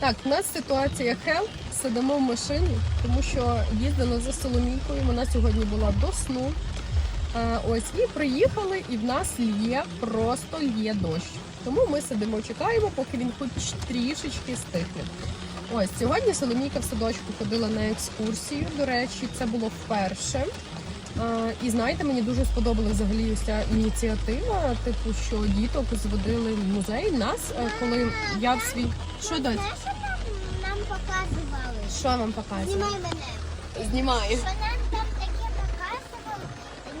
Так, у нас ситуація хел. Сидимо в машині, тому що їздила за Соломійкою. Вона сьогодні була до сну. Ось і приїхали, і в нас лє, просто лє дощ. Тому ми сидимо, чекаємо, поки він хоч трішечки стихне. Ось сьогодні Соломійка в садочку ходила на екскурсію. До речі, це було вперше. Е, І знаєте, мені дуже сподобалася взагалі ця ініціатива, типу, що діток зводили в музей. Нас, е, коли я в свій що? Що нам показували? Що вам показує? Знімай мене. Знімаю. Що нам там таке показували?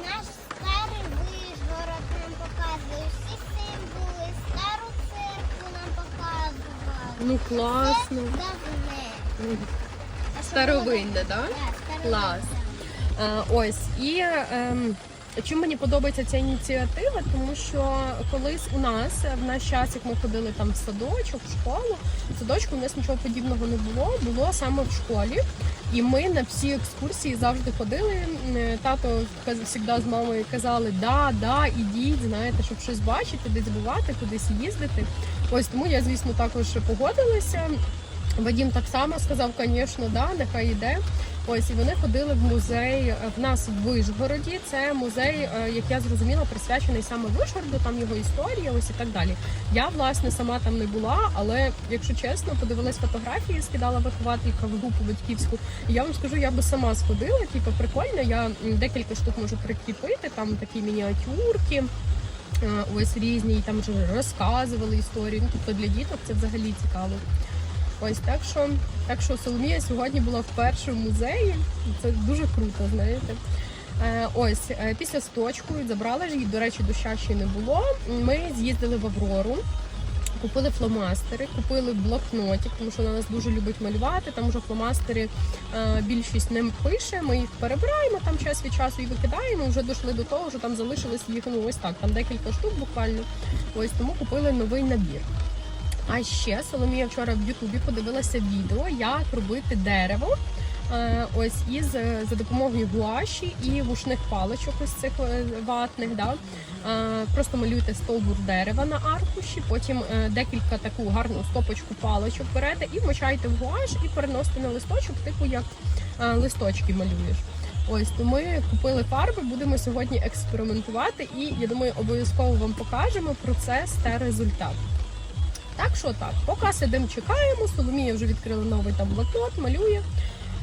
Наш старий вишгород нам показує, всі символи, стару церкву нам показували. Ну класно. Це давне. Старовинне, так? Так, старовинне. Клас. Е, ось і ем, чим мені подобається ця ініціатива, тому що колись у нас в наш час, як ми ходили там в садочок, в школу, в садочку у нас нічого подібного не було, було саме в школі. І ми на всі екскурсії завжди ходили. Тато завжди з мамою казали, да, да, ідіть, знаєте, щоб щось бачити, десь бувати, кудись їздити. Ось тому я, звісно, також погодилася. Вадім так само сказав, звісно, да, нехай йде. Ось і вони ходили в музей е, в нас в Вишгороді. Це музей, е, як я зрозуміла, присвячений саме Вишгороду, там його історія, ось і так далі. Я власне сама там не була, але якщо чесно, подивилась фотографії, скидала вихователька в групу батьківську. І я вам скажу, я би сама сходила. Типу, прикольно. Я декілька штук можу прикріпити, там такі мініатюрки. е, Ось різні, і там вже розказували історію. Ну, тобто для діток це взагалі цікаво. Ось так що, так що Соломія сьогодні була в музеї. Це дуже круто, знаєте. Е, ось е, після сточку забрали ж її. До речі, доща ще не було. Ми з'їздили в Аврору. Купили фломастери, купили блокнотик, тому що вона нас дуже любить малювати. Там вже фломастери е, більшість не пише. Ми їх перебираємо там час від часу і викидаємо. Вже дійшли до того, що там залишилось їх ну ось так. Там декілька штук буквально. Ось тому купили новий набір. А ще Соломія вчора в Ютубі подивилася відео, як робити дерево. е, Ось із е, за допомогою гуаші і вушних паличок, ось цих е, ватних. Да? Просто малюєте стовбур дерева на аркуші, потім декілька таку гарну стопочку паличок берете і вмочаєте в гуаш і переносите на листочок, типу як листочки малюєш. Ось то ми купили фарби, будемо сьогодні експериментувати, і я думаю, обов'язково вам покажемо процес та результат. Так що так, поки сидимо, чекаємо. Соломія вже відкрила новий там блокнот, малює.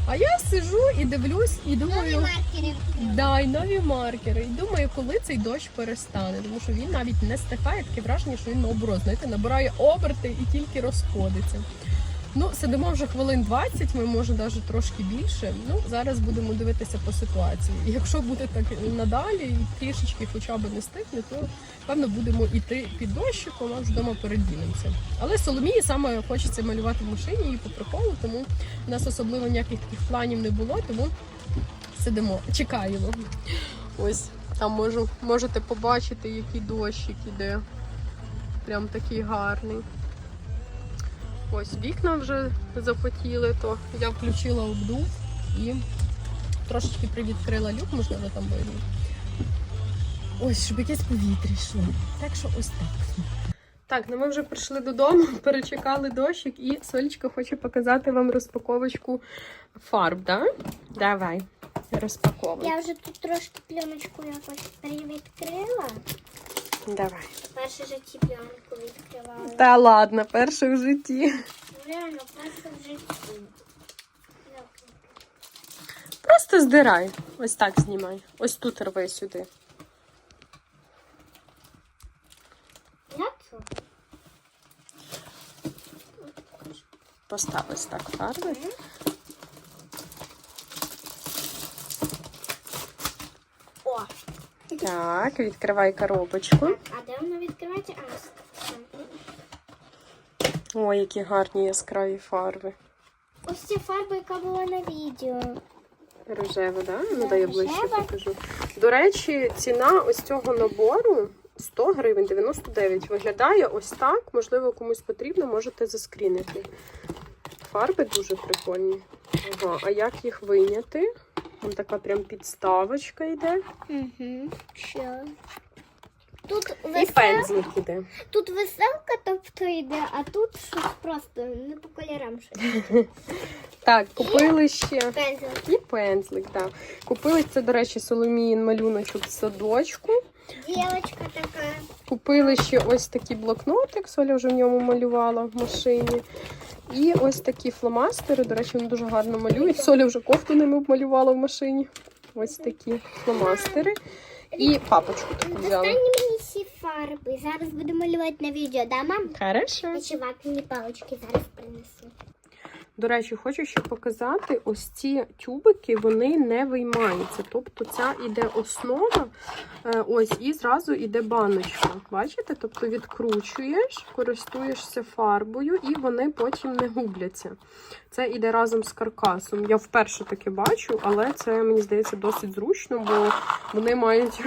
А я сижу і дивлюсь, і Нові думаю, маркери. дай нові маркери. І думаю, коли цей дощ перестане, тому що він навіть не стихає, таке враження, що він наоборот, знаєте, набирає оберти і тільки розходиться. Ну, сидимо вже хвилин 20, ми може навіть трошки більше. Ну, зараз будемо дивитися по ситуації. Якщо буде так надалі, і трішечки хоча б не стихне, то певно будемо йти під дощиком, а вдома передінемося. Але Соломії саме хочеться малювати в машині і по приколу, тому у нас особливо ніяких таких планів не було, тому сидимо, чекаємо. Ось там можу, можете побачити, який дощик іде. Прям такий гарний. Ось вікна вже запотіли, то я включила обдув і трошечки привідкрила люк, можливо, там видно. Ось, щоб якесь повітря йшло. Так що ось так. Так, ну ми вже прийшли додому, перечекали дощик, і Солічка хоче показати вам розпаковочку фарб, да? Давай, розпаковуй. Я вже тут трошки пленочку якось привідкрила. Давай. Перше житті пленку відкривала. Та ладно, перше в житті. Ну, Реально, перше в житті. Просто здирай. Ось так знімай. Ось тут рви сюди. Як це? Ось так фарби. О, Так, відкривай коробочку. а де воно відкривається? Ой, які гарні яскраві фарби. Ось ця фарба, яка була на відео. Рожева, да? Ну дай я ближче покажу. До речі, ціна ось цього набору 100 гривень 99. Виглядає ось так. Можливо, комусь потрібно, можете заскрінити. Фарби дуже прикольні. Ага, а як їх вийняти? Там така прям підставочка йде. Угу. Що? Тут І весел... пензлик іде. тут веселка, тобто йде, а тут щось просто не по кольорам щось. Так, купили ще. Пензлик. І пензлик, так. Купили це, до речі, Соломіїн малюночок в садочку. Дівочка така. Купили ще ось такий блокнотик, Соля вже в ньому малювала в машині. І ось такі фломастери. До речі, вони дуже гарно малюють. Соля вже кофту ними обмалювала в машині. Ось такі фломастери. І папочку таку Достань мені всі фарби. Зараз буду малювати на відео, да, мам? Хорошо. Я ще ватні палички зараз принесу. До речі, хочу ще показати, ось ці тюбики вони не виймаються. Тобто ця іде основа, е, ось, і зразу іде баночка. Бачите? Тобто відкручуєш, користуєшся фарбою, і вони потім не губляться. Це іде разом з каркасом. Я вперше таке бачу, але це мені здається досить зручно, бо вони мають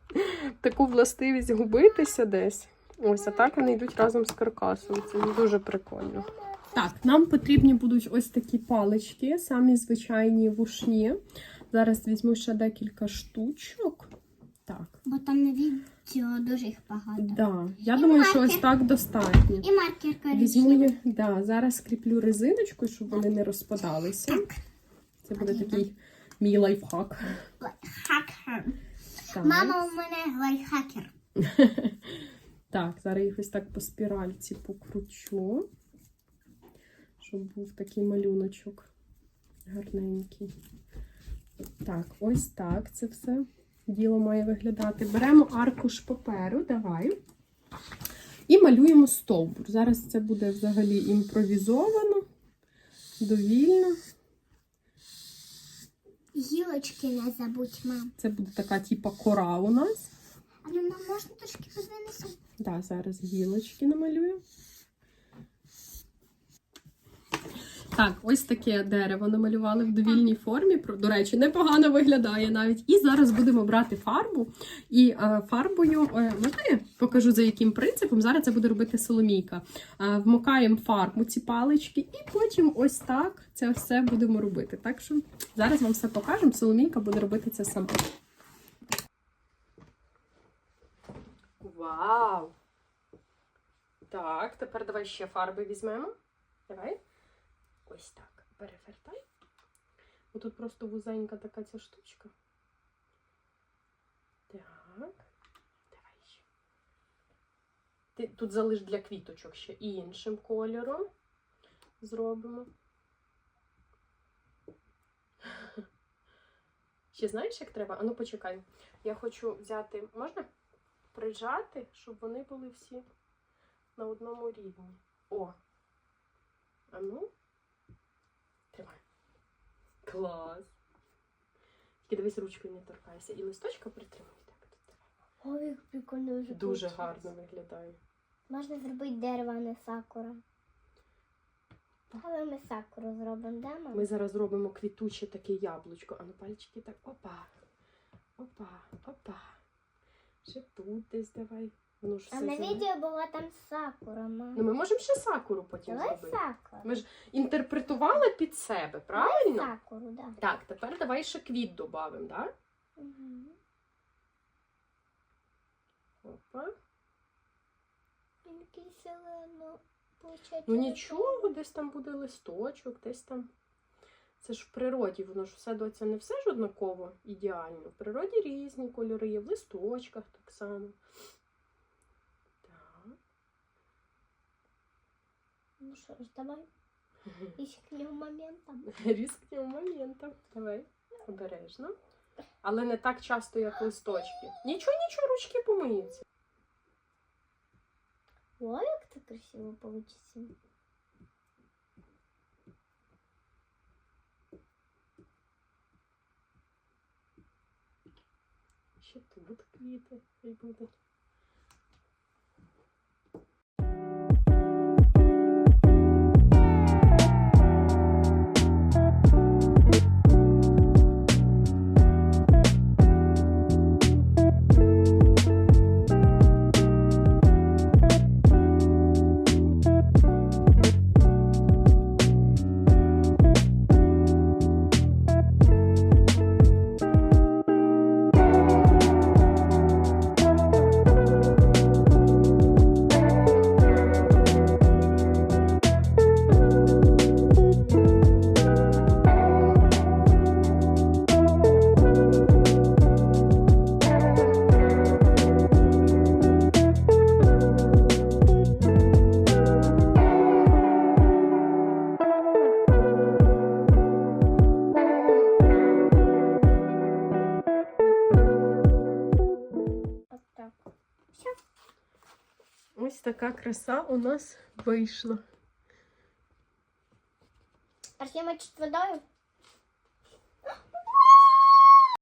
таку властивість губитися десь. Ось, а так вони йдуть разом з каркасом. Це дуже прикольно. Так, нам потрібні будуть ось такі палички, самі звичайні вушні. Зараз візьму ще декілька штучок. Так, Бо там на відео дуже їх багато. да. я І думаю, що ось так достатньо. І маркер Візьму коричневий. я- да, зараз скріплю резиночку, щоб вони не розпадалися. Це буде Потрібно. такий мій лайфхак. Лайфхакер. Так. Мама у мене лайфхакер. Так, зараз їх ось так по спіральці покручу, щоб був такий малюночок гарненький. Так, ось так це все діло має виглядати. Беремо аркуш паперу, давай. І малюємо стовбур. Зараз це буде взагалі імпровізовано, довільно. Гілочки не забудь, мам. Це буде така типа кора у нас. А ну мам, можна трошки подвинутися? Да, зараз гілочки намалюю. Так, ось таке дерево намалювали в довільній формі. До речі, непогано виглядає навіть. І зараз будемо брати фарбу. І е, фарбою, е, можна я покажу за яким принципом? Зараз це буде робити Соломійка. Е, вмокаємо фарбу ці палички, і потім ось так це все будемо робити. Так що зараз вам все покажемо. Соломійка буде робити це сама. Вау! Так, тепер давай ще фарби візьмемо. Давай. Ось так. Перевертай. Тут просто вузенька така ця штучка. Так. Ти тут залиш для квіточок ще іншим кольором. Зробимо. Ще знаєш, як треба? Ану, почекай. Я хочу взяти. Можна? Прижати, щоб вони були всі на одному рівні. О! А ну. Тримай. Клас. Тільки дивись, ручкою не торкайся. І листочка притримуй так. Ой, як прикольно вже Дуже получилось. гарно виглядає. Можна зробити дерево, а не сакура. Але ми сакуру зробимо, да, мам? Ми зараз зробимо квітуче таке яблучко. А ну пальчики так. Опа. Опа, опа. Ще тут десь давай. Воно ж А все на зелене. відео була там сакура. Ну ми можемо ще сакуру потім Давай зробити. сакуру. Ми ж інтерпретували під себе, правильно? Сакуру, да. Так, тепер давай ще квіт додамо, так? Угу. Опа. Він зелено. Получається, Ну нічого, десь там буде листочок, десь там. Це ж в природі, воно ж все доця не все ж однаково ідеально. В природі різні кольори є, в листочках так само. Так. Ну що ж, давай. Рискнем моментом. Різкнім моментом. Давай, обережно. Але не так часто, як листочки. Нічого, нічого, ручки помиються. Ой, як це красиво получиться. Ще тут квіти хай будуть. Така краса у нас вийшла. Арсія мочить водою.